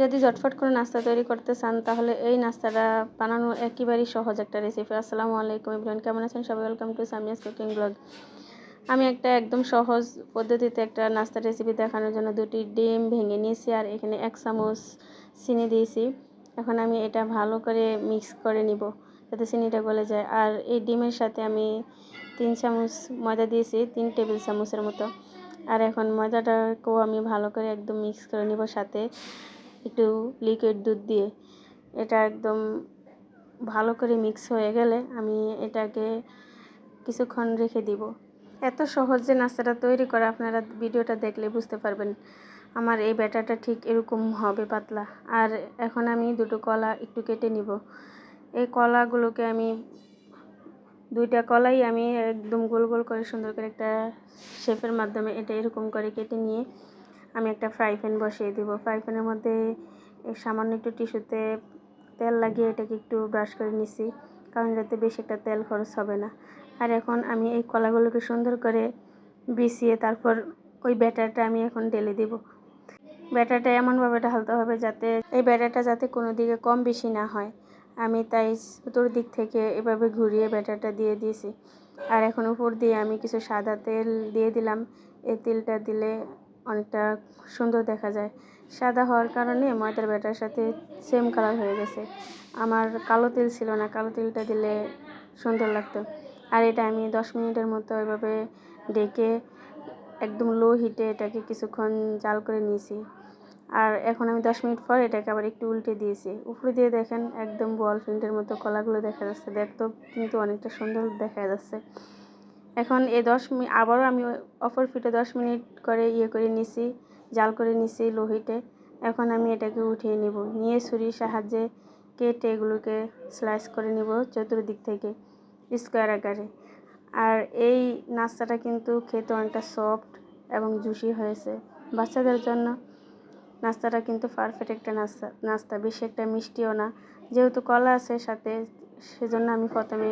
যদি ঝটফট করে নাস্তা তৈরি করতে চান, তাহলে এই নাস্তাটা বানানো একেবারেই সহজ একটা রেসিপি আসসালামু আলাইকুম ইব্রাহিম, কেমন আছেন সবাই? Welcome to Samia's cooking blog আমি একটা একদম সহজ পদ্ধতিতে একটা নাস্তা রেসিপি দেখানোর জন্য দুটি ডিম ভেঙে নিয়েছি আর এখানে এক চামচ চিনি দিয়েছি। এখন আমি এটা ভালো করে মিক্স করে নিব যাতে চিনিটা গলে যায়। আর এই ডিমের সাথে আমি তিন চামচ ময়দা দিয়েছি, তিন টেবিল চামচের মতো। আর এখন ময়দাটাকেও আমি ভালো করে একদম মিক্স করে নিব সাথে। একটু লিকুইড দুধ দিয়ে এটা একদম ভালো করে মিক্স হয়ে গেলে আমি এটাকে কিছুক্ষণ রেখে দিব। এত সহজ যে নাস্তাটা তৈরি করা, আপনারা ভিডিওটা দেখলে বুঝতে পারবেন আমার এই ব্যাটারটা ঠিক এরকম হবে পাতলা। আর এখন আমি দুটো কলা একটু কেটে নিব। এই কলাগুলোকে আমি দুইটা কলাই আমি একদম গোল গোল করে সুন্দর করে একটা শেপের মাধ্যমে এটা এরকম করে কেটে নিয়ে আমি একটা ফ্রাই প্যান বসিয়ে দিব। ফ্রাই প্যানের মধ্যে সামান্য একটু টিস্যুতে তেল লাগিয়ে এটাকে একটু ব্রাশ করে নিছি, কারণ এটাতে বেশি একটা তেল খরচ হবে না। আর এখন আমি এই কলাগুলোকে সুন্দর করে বিছিয়ে তারপর ওই ব্যাটারটা আমি এখন ঢেলে দিব। ব্যাটারটা এমনভাবে ঢালতে হবে যাতে এই ব্যাটারটা যাতে কোনো দিকে কম বেশি না হয়। আমি তাই চতুর্দিক থেকে এভাবে ঘুরিয়ে ব্যাটারটা দিয়ে দিয়েছি। আর এখন উপর দিয়ে আমি কিছু সাদা তেল দিয়ে দিলাম। এই তেলটা দিলে অনেকটা সুন্দর দেখা যায়। সাদা হওয়ার কারণে ময়দার ব্যাটার সাথে সেম কালার হয়ে গেছে। আমার কালো তিল ছিল না, কালো তিলটা দিলে সুন্দর লাগতো। আর এটা আমি দশ মিনিটের মতো এভাবে ডেকে একদম লো হিটে এটাকে কিছুক্ষণ জাল করে নিয়েছি। আর এখন আমি দশ মিনিট পর এটাকে আবার একটু উল্টে দিয়েছি। উপরে দিয়ে দেখেন একদম বল প্রিন্টের মতো কলাগুলো দেখা যাচ্ছে। দেখতেও কিন্তু অনেকটা সুন্দর দেখা যাচ্ছে। এখন এই দশ মিনিট আবারও আমি অপর ফিটে দশ মিনিট করে ইয়ে করে নিছি, জাল করে নিছি লো হিটে এখন আমি এটাকে উঠিয়ে নিব, নিয়ে ছুরির সাহায্যে কেটে এগুলোকে স্লাইস করে নিব চতুর্দিক থেকে স্কোয়ার আকারে। আর এই নাস্তাটা কিন্তু খেতে অনেকটা সফট এবং জুসি হয়েছে। বাচ্চাদের জন্য নাস্তাটা কিন্তু পারফেক্ট একটা নাস্তা নাস্তা, বেশি একটা মিষ্টিও না। যেহেতু কলা আছে সাথে সেজন্য আমি প্রথমে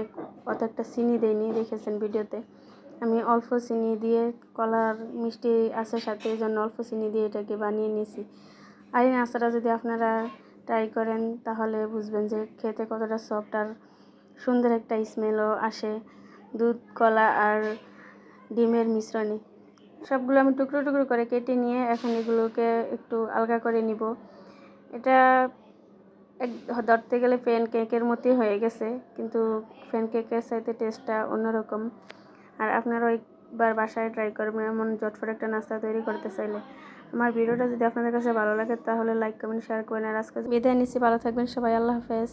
অত একটা চিনি দিইনি দেখেছেন ভিডিওতে। আমি অল্প চিনি দিয়ে কলার মিষ্টি আছে সাথে এই জন্য অল্প চিনি দিয়ে এটাকে বানিয়ে নিয়েছি। আর এই নাস্তাটা যদি আপনারা ট্রাই করেন, তাহলে বুঝবেন যে খেতে কতটা সফট আর সুন্দর একটা স্মেলও আসে। দুধ, কলা আর ডিমের মিশ্রণে। সবগুলো আমি টুকরো টুকরো করে কেটে নিয়ে এখন এগুলোকে একটু আলগা করে নিব। এটা এক, ধরতে গেলে প্যান কেকের মতোই হয়ে গেছে, কিন্তু প্যান কেকের সাথে টেস্টটা অন্যরকম। আর আপনারা একবার বাসায় ট্রাই করবেন, এমন জটফট একটা নাস্তা তৈরি করতে চাইলে। আমার ভিডিওটা যদি আপনাদের কাছে ভালো লাগে, তাহলে লাইক কমেন্ট শেয়ার করেন। আর আজকে বিদায় নিচ্ছি, ভালো থাকবেন, সবাই আল্লাহ হাফেজ।